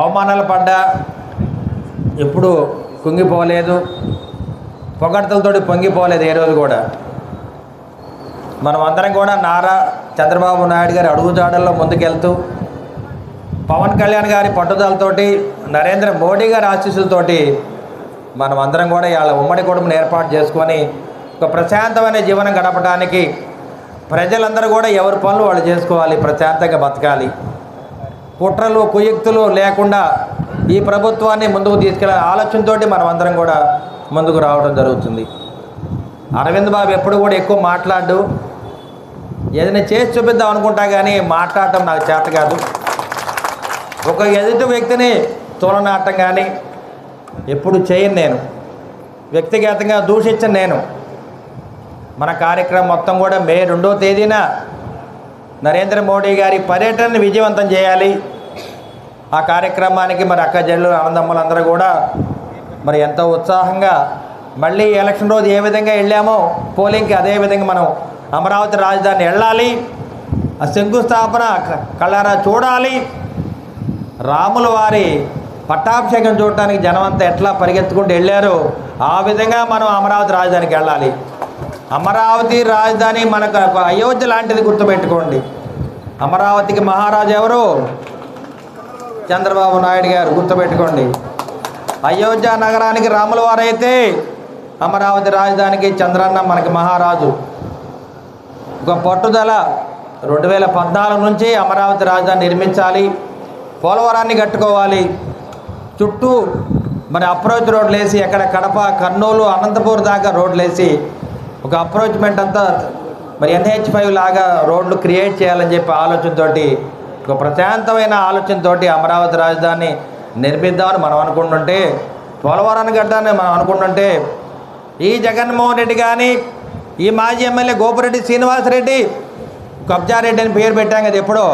అవమానాలు పడ్డా ఎప్పుడు కుంగిపోలేదు. పొగడ్తలతోటి పొంగిపోలేదు ఏ రోజు కూడా. మనం అందరం కూడా నారా చంద్రబాబు నాయుడు గారి అడుగుజాడల్లో ముందుకెళ్తూ పవన్ కళ్యాణ్ గారి పట్టుదలతోటి నరేంద్ర మోడీ గారి ఆశీస్సులతోటి మనం అందరం కూడా ఇవాళ ఉమ్మడి కుటుంబం ఏర్పాటు చేసుకొని ఒక ప్రశాంతమైన జీవనం గడపడానికి ప్రజలందరూ కూడా ఎవరి పనులు వాళ్ళు చేసుకోవాలి ప్రశాంతంగా బతకాలి. కుట్రలు కుయుక్తులు లేకుండా ఈ ప్రభుత్వాన్ని ముందుకు తీసుకెళ్ళే ఆలోచనతో మనం అందరం కూడా ముందుకు రావడం జరుగుతుంది. అరవింద్ బాబు ఎప్పుడు కూడా ఎక్కువ మాట్లాడు ఏదైనా చేసి చూపిద్దాం అనుకుంటా కానీ మాట్లాడటం నాకు చేత కాదు. ఒక ఎదుటి వ్యక్తిని తోలనాటం కానీ ఎప్పుడు చేయను నేను. వ్యక్తిగతంగా దూషించను నేను. మన కార్యక్రమం మొత్తం కూడా మే రెండో తేదీన నరేంద్ర మోడీ గారి పర్యటనని విజయవంతం చేయాలి. ఆ కార్యక్రమానికి మరి అక్క జల్లు ఆనందమ్మలు అందరూ కూడా మరి ఎంతో ఉత్సాహంగా మళ్ళీ ఎలక్షన్ రోజు ఏ విధంగా వెళ్ళామో పోలింగ్కి అదే విధంగా మనం అమరావతి రాజధాని వెళ్ళాలి. ఆ శంకుస్థాపన క- కళ్ళారా చూడాలి. రాముల వారి పట్టాభిషేకం చూడటానికి జనం అంతా ఎట్లా పరిగెత్తుకుంటూ వెళ్ళారో ఆ విధంగా మనం అమరావతి రాజధానికి వెళ్ళాలి. అమరావతి రాజధాని మనకు ఒక అయోధ్య లాంటిది గుర్తుపెట్టుకోండి. అమరావతికి మహారాజు ఎవరు? చంద్రబాబు నాయుడు గారు గుర్తుపెట్టుకోండి. అయోధ్య నగరానికి రాముల వారైతే అమరావతి రాజధానికి చంద్రన్న మనకి మహారాజు. ఒక పట్టుదల రెండు వేల పద్నాలుగు నుంచి అమరావతి రాజధాని నిర్మించాలి. పోలవరాన్ని కట్టుకోవాలి. చుట్టూ మరి అప్రోచ్ రోడ్లు వేసి ఎక్కడ కడప కర్నూలు అనంతపూర్ దాకా రోడ్లు వేసి ఒక అప్రోచ్మెంట్ అంతా మరి ఎన్హెచ్ ఫైవ్ లాగా రోడ్లు క్రియేట్ చేయాలని చెప్పి ఆలోచనతోటి ఒక ప్రశాంతమైన ఆలోచనతోటి అమరావతి రాజధాని నిర్మిద్దామని మనం అనుకుంటుంటే పోలవరాన్ని గడ్డాన్ని మనం అనుకుంటుంటే ఈ జగన్మోహన్ రెడ్డి కానీ ఈ మాజీ ఎమ్మెల్యే గోపిరెడ్డి శ్రీనివాసరెడ్డి కబ్జారెడ్డి అని పేరు పెట్టాం కదా ఎప్పుడో.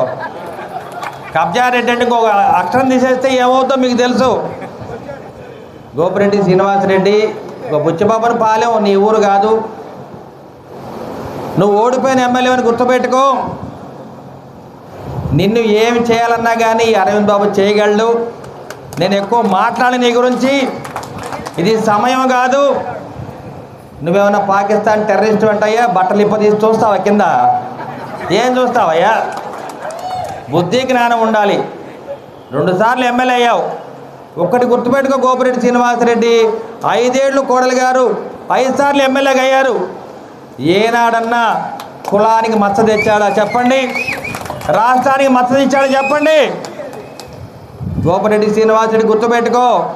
కబ్జారెడ్డి అంటే ఇంకొక అక్షరం తీసేస్తే ఏమవుతుందో మీకు తెలుసు. గోపిరెడ్డి శ్రీనివాసరెడ్డి ఒక బుచ్చిబాబుని పాలెం నీ ఊరు కాదు. నువ్వు ఓడిపోయిన ఎమ్మెల్యే అని గుర్తుపెట్టుకో. నిన్ను ఏమి చేయాలన్నా కానీ అరవింద్ బాబు చేయగలడు. నేను ఎక్కువ మాట్లాడి నీ గురించి. ఇది సమయం కాదు. నువ్వేమన్నా పాకిస్తాన్ టెర్రరిస్ట్ అంటాయా బట్టలు ఇప్ప తీసి చూస్తావా కింద? ఏం చూస్తావయ్యా? బుద్ధి జ్ఞానం ఉండాలి. రెండుసార్లు ఎమ్మెల్యే అయ్యావు. ఒక్కటి గుర్తుపెట్టుకో గోపిరెడ్డి శ్రీనివాసరెడ్డి. ఐదేళ్ళు కోడలు గారు. ఐదు సార్లు ఎమ్మెల్యేగా అయ్యారు. ఏనాడన్నా కులానికి మచ్చ తెచ్చాడా? చెప్పండి. రాష్ట్రానికి మద్దతు ఇచ్చాడని చెప్పండి. గోపిరెడ్డి శ్రీనివాసరెడ్డి గుర్తుపెట్టుకో.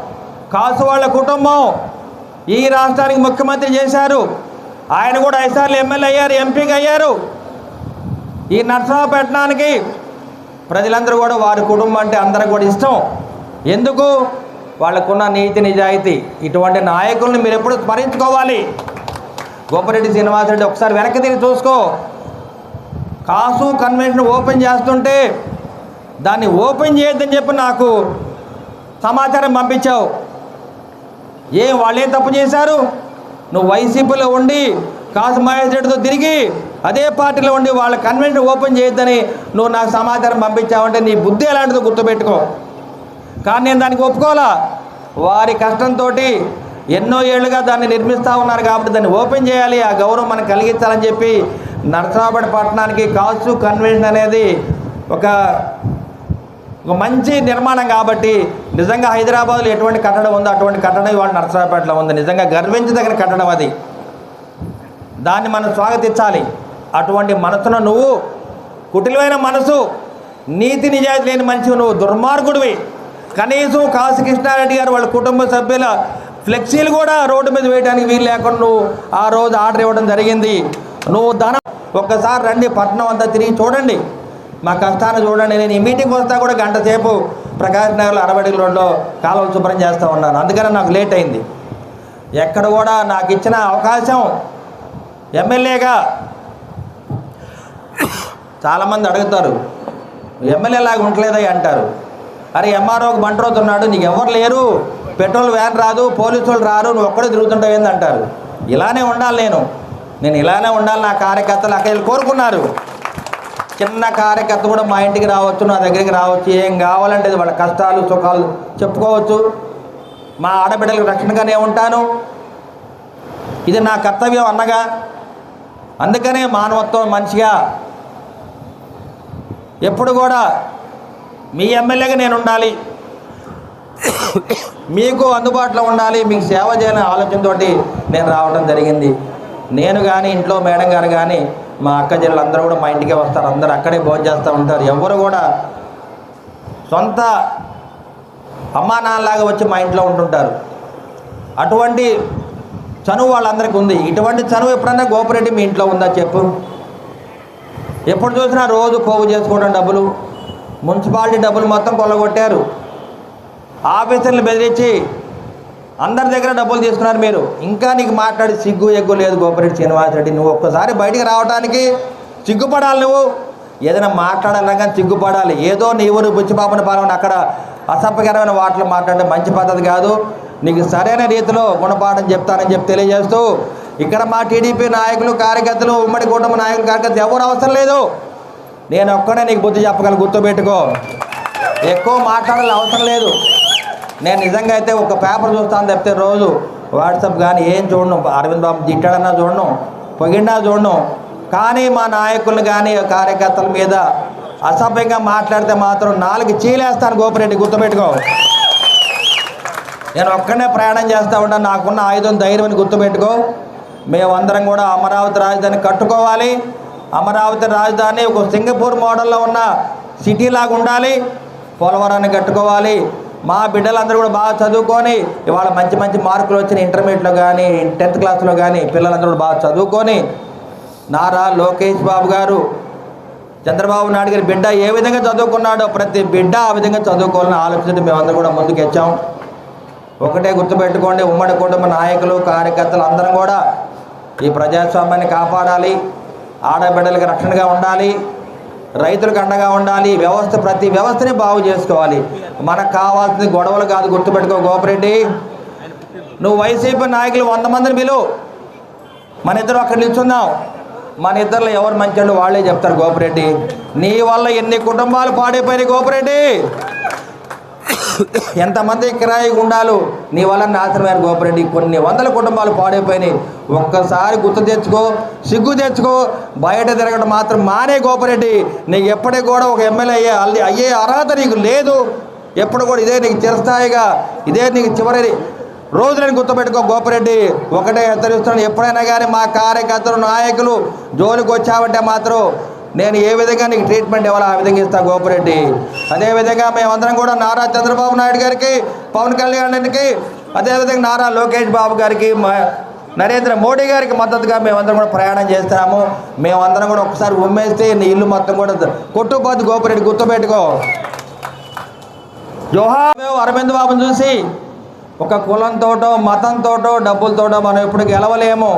కాసు వాళ్ళ కుటుంబం ఈ రాష్ట్రానికి ముఖ్యమంత్రి చేశారు. ఆయన కూడా ఐదుసార్లు ఎమ్మెల్యే అయ్యారు ఎంపీగా అయ్యారు. ఈ నర్సరావుపట్నానికి ప్రజలందరూ కూడా వారి కుటుంబం అంటే అందరికి కూడా ఇష్టం. ఎందుకు? వాళ్ళకున్న నీతి నిజాయితీ. ఇటువంటి నాయకుల్ని మీరు ఎప్పుడు స్మరించుకోవాలి. గోపిరెడ్డి శ్రీనివాసరెడ్డి ఒకసారి వెనక్కి తిరిగి చూసుకో. కాసు కన్వెన్షన్ ఓపెన్ చేస్తుంటే దాన్ని ఓపెన్ చేయొద్దని చెప్పి నాకు సమాచారం పంపించావు. ఏం వాళ్ళేం తప్పు చేశారు? నువ్వు వైసీపీలో ఉండి కాసు మహేష్ రెడ్డితో తిరిగి అదే పార్టీలో ఉండి వాళ్ళ కన్వెన్షన్ ఓపెన్ చేయొద్దని నువ్వు నాకు సమాచారం పంపించావంటే నీ బుద్ధి ఎలాంటిదో గుర్తుపెట్టుకో. కానీ నేను దానికి ఒప్పుకోవాలా? వారి కష్టంతో ఎన్నో ఏళ్ళుగా దాన్ని నిర్మిస్తూ ఉన్నారు కాబట్టి దాన్ని ఓపెన్ చేయాలి. ఆ గౌరవం మనకు కలిగించాలని చెప్పి నరసరావుపేట పట్టణానికి కాల్స్ కన్వెన్షన్ అనేది ఒక ఒక మంచి నిర్మాణం కాబట్టి నిజంగా హైదరాబాద్లో ఎటువంటి కట్టడం ఉందో అటువంటి కట్టడం ఇవాళ నరసరావుపేటలో ఉంది. నిజంగా గర్వించదగిన కట్టడం అది. దాన్ని మనం స్వాగతించాలి. అటువంటి మనసును నువ్వు కుటిలమైన మనసు నీతి నిజాయితీ లేని మనిషి నువ్వు దుర్మార్గుడివి. కనీసం కాశీ కృష్ణారెడ్డి గారు వాళ్ళ కుటుంబ సభ్యుల ఫ్లెక్సీలు కూడా రోడ్డు మీద వేయడానికి వీలు లేకుండా నువ్వు ఆ రోజు ఆర్డర్ ఇవ్వడం జరిగింది. నువ్వు ధన ఒక్కసారి రండి పట్టణం అంతా తిరిగి చూడండి. మా కష్టాన్ని చూడండి. నేను ఈ మీటింగ్ వస్తా కూడా గంట సేపు ప్రకాశ్ నగర్లో అరవడి రోడ్లో కాలువలు శుభ్రం చేస్తూ ఉన్నాను. అందుకని నాకు లేట్ అయింది. ఎక్కడ కూడా నాకు ఇచ్చిన అవకాశం ఎమ్మెల్యేగా చాలామంది అడుగుతారు ఎమ్మెల్యే లాగా ఉండలేదా అంటారు. అరే ఎంఆర్ఓకి బంటరోతున్నాడు నీకు ఎవరు లేరు? పెట్రోల్ వ్యాన్ రాదు పోలీసులు రారు నువ్వు ఒక్కడే తిరుగుతుంటావు ఏంది అంటారు. ఇలానే ఉండాలి నేను. నేను ఇలానే ఉండాలి నా కార్యకర్తలు అక్కడ కోరుకున్నారు. చిన్న కార్యకర్త కూడా మా ఇంటికి రావచ్చు నా దగ్గరికి రావచ్చు ఏం కావాలంటే వాళ్ళ కష్టాలు సుఖాలు చెప్పుకోవచ్చు. మా ఆడబిడ్డలకు రక్షణగానే ఉంటాను. ఇది నా కర్తవ్యం అన్నగా. అందుకనే మానవత్వం మంచిగా ఎప్పుడు కూడా మీ ఎమ్మెల్యేగా నేను ఉండాలి. మీకు అందుబాటులో ఉండాలి మీకు సేవ చేయాలనే ఆలోచనతోటి నేను రావడం జరిగింది. నేను కానీ ఇంట్లో మేడం గారు కానీ మా అక్క అందరూ కూడా మా ఇంటికే వస్తారు. అందరూ అక్కడే భోజనం చేస్తూ ఉంటారు. ఎవరు కూడా సొంత అమ్మా నాన్నలాగా వచ్చి మా ఇంట్లో ఉంటుంటారు. అటువంటి చనువు వాళ్ళందరికీ ఉంది. ఇటువంటి చనువు ఎప్పుడన్నా గోపురెడ్డి మీ ఇంట్లో ఉందా చెప్పు. ఎప్పుడు చూసినా రోజు పోగు చేసుకోవడం డబ్బులు. మున్సిపాలిటీ డబ్బులు మొత్తం కొల్లగొట్టారు. ఆఫీసర్లు బెదిరించి అందరి దగ్గర డబ్బులు తీసుకున్నారు మీరు. ఇంకా నీకు మాట్లాడి సిగ్గు ఎగ్గు లేదు గోపిరెడ్డి శ్రీనివాసరెడ్డి నువ్వు ఒక్కసారి బయటికి రావడానికి సిగ్గుపడాలి నువ్వు. ఏదైనా మాట్లాడాలి కానీ సిగ్గుపడాలి. ఏదో నీ ఊరు బుచ్చిపాపన పాలన అక్కడ అసభ్యకరమైన వాటిలో మాట్లాడడం మంచి పద్ధతి కాదు. నీకు సరైన రీతిలో గుణపాఠం చెప్తానని చెప్పి తెలియజేస్తూ ఇక్కడ మా టీడీపీ నాయకులు కార్యకర్తలు ఉమ్మడి కుటుంబ నాయకులు కార్యకర్తలు ఎవరు అవసరం లేదు. నేను ఒక్కడే నీకు బుద్ధి చెప్పగలను. గుర్తుపెట్టుకో. ఎక్కువ మాట్లాడాలి అవసరం లేదు. నేను నిజంగా అయితే ఒక పేపర్ చూస్తాను తప్పితే రోజు వాట్సాప్ కానీ ఏం చూడను. అరవింద్ బాబు తిట్టాడన్నా చూడను పొగిండా చూడను. కానీ మా నాయకులు కానీ కార్యకర్తల మీద అసభ్యంగా మాట్లాడితే మాత్రం నాలుగు చీలేస్తాను గోపిరెడ్డి గుర్తుపెట్టుకో. నేను ఒక్కనే ప్రయాణం చేస్తూ ఉంటాను నాకున్న ఆయుధం ధైర్యం అని గుర్తుపెట్టుకో. మేమందరం కూడా అమరావతి రాజధాని కట్టుకోవాలి. అమరావతి రాజధాని ఒక సింగపూర్ మోడల్లో ఉన్న సిటీ లాగా ఉండాలి. పోలవరాన్ని కట్టుకోవాలి. మా బిడ్డలందరూ కూడా బాగా చదువుకొని ఇవాళ మంచి మంచి మార్కులు వచ్చిన ఇంటర్మీడియట్లో కానీ టెన్త్ క్లాస్లో కానీ పిల్లలందరూ కూడా బాగా చదువుకొని నారా లోకేష్ బాబు గారు చంద్రబాబు నాయుడు గారి బిడ్డ ఏ విధంగా చదువుకున్నాడో ప్రతి బిడ్డ ఆ విధంగా చదువుకోవాలని ఆలోచన మేమందరూ కూడా ముందుకు వచ్చాం. ఒకటే గుర్తుపెట్టుకోండి ఉమ్మడి కుటుంబ నాయకులు కార్యకర్తలు అందరం కూడా ఈ ప్రజాస్వామ్యాన్ని కాపాడాలి ఆడబిడ్డలకు రక్షణగా ఉండాలి. రైతులకు అండగా ఉండాలి వ్యవస్థ ప్రతి వ్యవస్థని బాగు చేసుకోవాలి. మనకు కావాల్సింది గొడవలు కాదు గుర్తుపెట్టుకో గోపిరెడ్డి. నువ్వు వైసీపీ నాయకులు వంద మందిని పిలువు మన ఇద్దరు అక్కడ నిల్చున్నాం. మన ఇద్దరులో ఎవరు మంచి వాళ్ళే చెప్తారు గోపిరెడ్డి. నీ వల్ల ఎన్ని కుటుంబాలు పాడైపోయినాయి గోపిరెడ్డి? ఎంతమంది కిరాయి గుండాలు? నీ వల్ల నాశనమైన గోపరెడ్డి కొన్ని వందల కుటుంబాలు పాడైపోయినాయి. ఒక్కసారి గుర్తు తెచ్చుకో సిగ్గు తెచ్చుకో. బయట తిరగడం మాత్రం మానే గోపరెడ్డి. నీకు ఎప్పటికి కూడా ఒక ఎమ్మెల్యే అయ్యే అల్లి- అయ్యే అర్హత నీకు లేదు. ఎప్పుడు కూడా ఇదే నీకు చిరస్థాయిగా ఇదే నీకు చివరి రోజులను గుర్తుపెట్టుకో గోపిరెడ్డి. ఒకటే హెచ్చరిస్తున్నాను ఎప్పుడైనా కానీ మా కార్యకర్తలు నాయకులు జోలికి వచ్చావంటే మాత్రం నేను ఏ విధంగా నీకు ట్రీట్మెంట్ ఇవ్వాలో ఆ విధంగా ఇస్తా గోపిరెడ్డి అదేవిధంగా మేమందరం కూడా నారా చంద్రబాబు నాయుడు గారికి పవన్ కళ్యాణ్ గారికి అదేవిధంగా నారా లోకేష్ బాబు గారికి నరేంద్ర మోడీ గారికి మద్దతుగా మేమందరం కూడా ప్రయాణం చేస్తున్నాము. మేమందరం కూడా ఒకసారి ఉమ్మేస్తే నీ ఇల్లు మొత్తం కూడా కొట్టుపోద్ది గోపిరెడ్డి గుర్తుపెట్టుకో. జోహార్ అరవింద్ బాబుని చూసి ఒక కులంతోటో మతంతోటో డబ్బులతోటో మనం ఎప్పుడు గెలవలేము.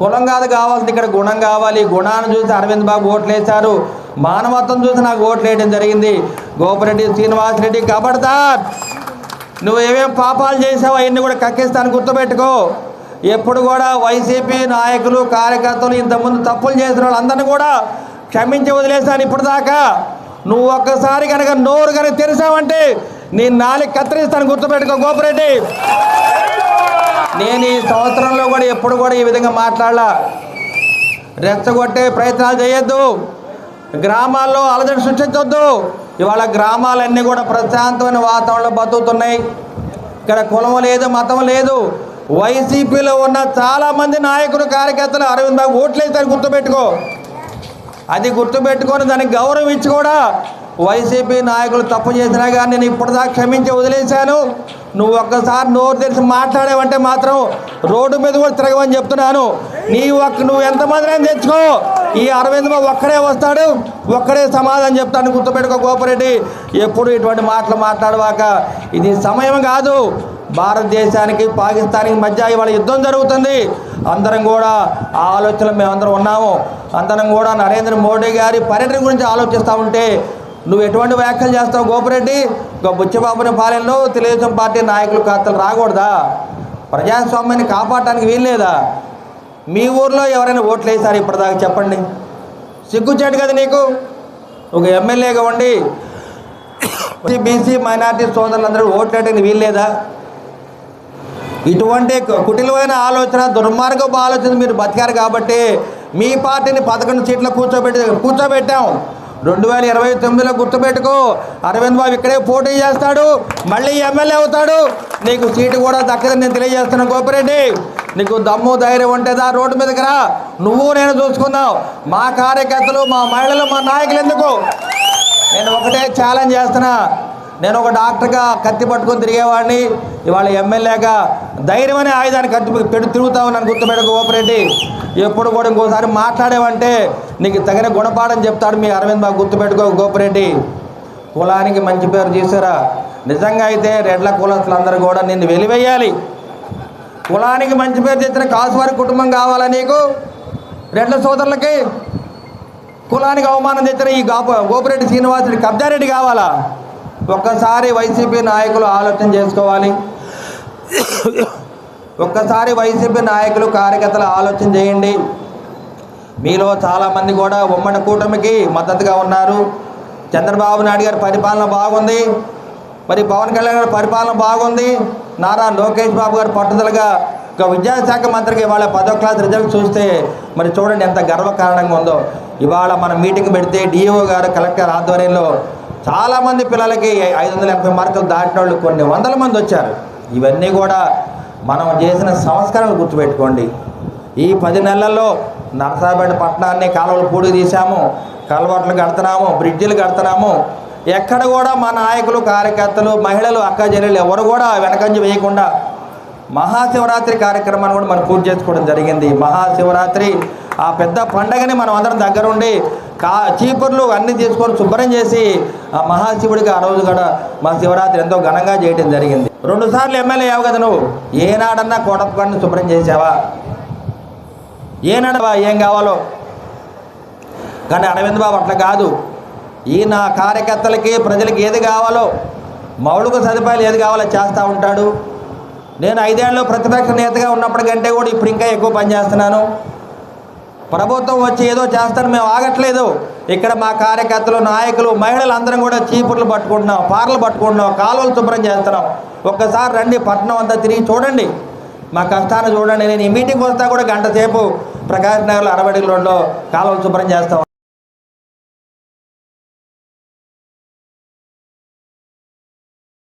కులం కాదు కావాల్సింది ఇక్కడ గుణం కావాలి. గుణాన్ని చూసి అరవింద్ బాబు ఓట్లు వేశారు. మానవత్వం చూసి నాకు ఓట్లు వేయడం జరిగింది. గోపిరెడ్డి శ్రీనివాసరెడ్డి కబడ్దార్ నువ్వు ఏమేం పాపాలు చేసావో అవన్నీ కూడా కక్కిస్తాను గుర్తుపెట్టుకో. ఎప్పుడు కూడా వైసీపీ నాయకులు కార్యకర్తలు ఇంతకుముందు తప్పులు చేసిన వాళ్ళందరినీ కూడా క్షమించి వదిలేశాను ఇప్పటిదాకా. నువ్వు ఒక్కసారి కనుక నోరు కనుక తెరిసావంటే నీ నాలుగు కత్తిరిస్తాను గుర్తుపెట్టుకో గోపిరెడ్డి. నేను ఈ సంవత్సరంలో కూడా ఎప్పుడు కూడా ఈ విధంగా మాట్లాడాల. రెచ్చగొట్టే ప్రయత్నాలు చేయొద్దు. గ్రామాల్లో అలజడి సృష్టించొద్దు. ఇవాళ గ్రామాలన్నీ కూడా ప్రశాంతమైన వాతావరణంలో బతుకుతున్నాయి. ఇక్కడ కులం లేదు మతం లేదు. వైసీపీలో ఉన్న చాలామంది నాయకులు కార్యకర్తలు అరవింద్ బాబు ఓట్లేసారు గుర్తుపెట్టుకో. అది గుర్తుపెట్టుకొని దానికి గౌరవం ఇచ్చి కూడా వైసీపీ నాయకులు తప్పు చేసినా కానీ నేను ఇప్పటిదాకా క్షమించి వదిలేశాను. నువ్వు ఒక్కసారి నోరు తెరిచి మాట్లాడావంటే మాత్రం రోడ్డు మీద కూడా తిరగమని చెప్తున్నాను. నీ ఒక్క నువ్వు ఎంతమందినైనా తెచ్చుకో ఈ అరవింద్ బాబు ఒక్కడే వస్తాడు ఒక్కడే సమాధానం చెప్తాను గుర్తుపెట్టుకో గోపరెడ్డి. ఎప్పుడు ఇటువంటి మాటలు మాట్లాడవాక. ఇది సమయం కాదు. భారతదేశానికి పాకిస్తాన్కి మధ్య ఇవాళ యుద్ధం జరుగుతుంది. అందరం కూడా ఆ ఆలోచనలో మేమందరం ఉన్నాము. అందరం కూడా నరేంద్ర మోడీ గారి పర్యటన గురించి ఆలోచిస్తూ ఉంటే నువ్వు ఎటువంటి వ్యాఖ్యలు చేస్తావు గోపిరెడ్డి? ఒక బుచ్చబాబుని పాలనలో తెలుగుదేశం పార్టీ నాయకులు ఖాతాలు రాకూడదా? ప్రజాస్వామ్యాన్ని కాపాడటానికి వీల్లేదా? మీ ఊర్లో ఎవరైనా ఓట్లు వేశారు ఇప్పటిదాకా చెప్పండి. సిగ్గుచేటు కదా నీకు? ఒక ఎమ్మెల్యేగా ఉండి బీసీ మైనార్టీ సోదరులందరూ ఓట్లేటని వీల్లేదా? ఇటువంటి కుటిలమైన ఆలోచన దుర్మార్గపు ఆలోచన మీరు బతికారు కాబట్టి మీ పార్టీని పదకొండు సీట్లు కూర్చోబెట్టి కూర్చోబెట్టాం. రెండు వేల ఇరవై తొమ్మిదిలో గుర్తుపెట్టుకో. అరవింద్ బాబు ఇక్కడే పోటీ చేస్తాడు. మళ్ళీ ఎమ్మెల్యే అవుతాడు. నీకు సీటు కూడా దక్కదని నేను తెలియజేస్తున్నాను గోపిరెడ్డి. నీకు దమ్ము ధైర్యం ఉంటేదా రోడ్డు మీదకి రా. నువ్వు నేను చూసుకుందాం. మా కార్యకర్తలు మా మహిళలు మా నాయకులు ఎందుకు? నేను ఒకటే ఛాలెంజ్ చేస్తున్నా. నేను ఒక డాక్టర్గా కత్తి పట్టుకొని తిరిగేవాడిని. ఇవాళ ఎమ్మెల్యేగా ధైర్యం అనే ఆయుధాన్ని కత్తి పెట్టి తిరుగుతా ఉన్నాను. గుర్తుపెట్టుకో గోపిరెడ్డి ఎప్పుడు కూడా ఇంకోసారి మాట్లాడేవంటే నీకు తగిన గుణపాఠం చెప్తాడు మీ అరవింద్ బాబు. గుర్తుపెట్టుకో గోపరెడ్డి. కులానికి మంచి పేరు చేశారా నిజంగా అయితే రెడ్ల కులస్తులందరూ కూడా నిన్ను వెలివేయాలి. కులానికి మంచి పేరు తెచ్చిన కాసువారి కుటుంబం కావాలా నీకు? రెడ్ల సోదరులకి? కులానికి అవమానం తెచ్చిన ఈ గోపరెడ్డి శ్రీనివాసుడి కబ్జారెడ్డి కావాలా? ఒక్కసారి వైసీపీ నాయకులు ఆలోచన చేసుకోవాలి. ఒక్కసారి వైసీపీ నాయకులు కార్యకర్తలు ఆలోచన చేయండి. మీలో చాలామంది కూడా ఉమ్మడి కూటమికి మద్దతుగా ఉన్నారు. చంద్రబాబు నాయుడు గారి పరిపాలన బాగుంది. మరి పవన్ కళ్యాణ్ గారి పరిపాలన బాగుంది. నారా లోకేష్ బాబు గారు పట్టుదలగా ఒక విద్యాశాఖ మంత్రికి ఇవాళ పదో క్లాస్ రిజల్ట్ చూస్తే మరి చూడండి ఎంత గర్వకారణంగా ఉందో. ఇవాళ మనం మీటింగ్ పెడితే డిఓ గారు కలెక్టర్ ఆధ్వర్యంలో చాలామంది పిల్లలకి ఐదు వందల ఎనభై మార్కులు దాటిన వాళ్ళు కొన్ని వందల మంది వచ్చారు. ఇవన్నీ కూడా మనం చేసిన సంస్కరణలు గుర్తుపెట్టుకోండి. ఈ పది నెలల్లో నరసాపేట పట్టణాన్ని కాలువలు పూడి తీసాము కలవట్లు కడుతున్నాము బ్రిడ్జిలు కడుతున్నాము. ఎక్కడ కూడా మా నాయకులు కార్యకర్తలు మహిళలు అక్క చెల్లెలు ఎవరు కూడా వెనకంజ వేయకుండా మహాశివరాత్రి కార్యక్రమాన్ని కూడా మనం పూర్తి చేసుకోవడం జరిగింది. మహాశివరాత్రి ఆ పెద్ద పండగని మనం అందరం దగ్గరుండి కా చీపుర్లు అన్నీ తీసుకొని శుభ్రం చేసి ఆ మహాశివుడికి ఆ రోజు కూడా మా శివరాత్రి ఎంతో ఘనంగా చేయడం జరిగింది. రెండుసార్లు ఎమ్మెల్యే అవ్వ కదా నువ్వు. ఏనాడన్నా కోటప్పని శుభ్రం చేసావా? ఏనాడవా? ఏం కావాలో? కానీ అరవింద్ బాబు అట్లా కాదు. ఈ నా కార్యకర్తలకి ప్రజలకి ఏది కావాలో మౌలిక సదుపాయాలు ఏది కావాలో చేస్తూ ఉంటాడు. నేను ఐదేళ్ళలో ప్రతిపక్ష నేతగా ఉన్నప్పటికంటే కూడా ఇప్పుడు ఇంకా ఎక్కువ పనిచేస్తున్నాను ప్రభుత్వం వచ్చి ఏదో చేస్తాను మేము ఆగట్లేదు. ఇక్కడ మా కార్యకర్తలు నాయకులు మహిళలు అందరం కూడా చీపుర్లు పట్టుకుంటున్నాం పార్లు పట్టుకుంటున్నాం కాలువలు శుభ్రం చేస్తున్నాం. ఒక్కసారి రండి పట్టణం అంతా తిరిగి చూడండి. మా కష్టాన్ని చూడండి. నేను ఈ మీటింగ్ వస్తా కూడా గంట సేపు ప్రకాశ్ నగర్లో అరవడి రోడ్లో కాలువలు శుభ్రం చేస్తాం.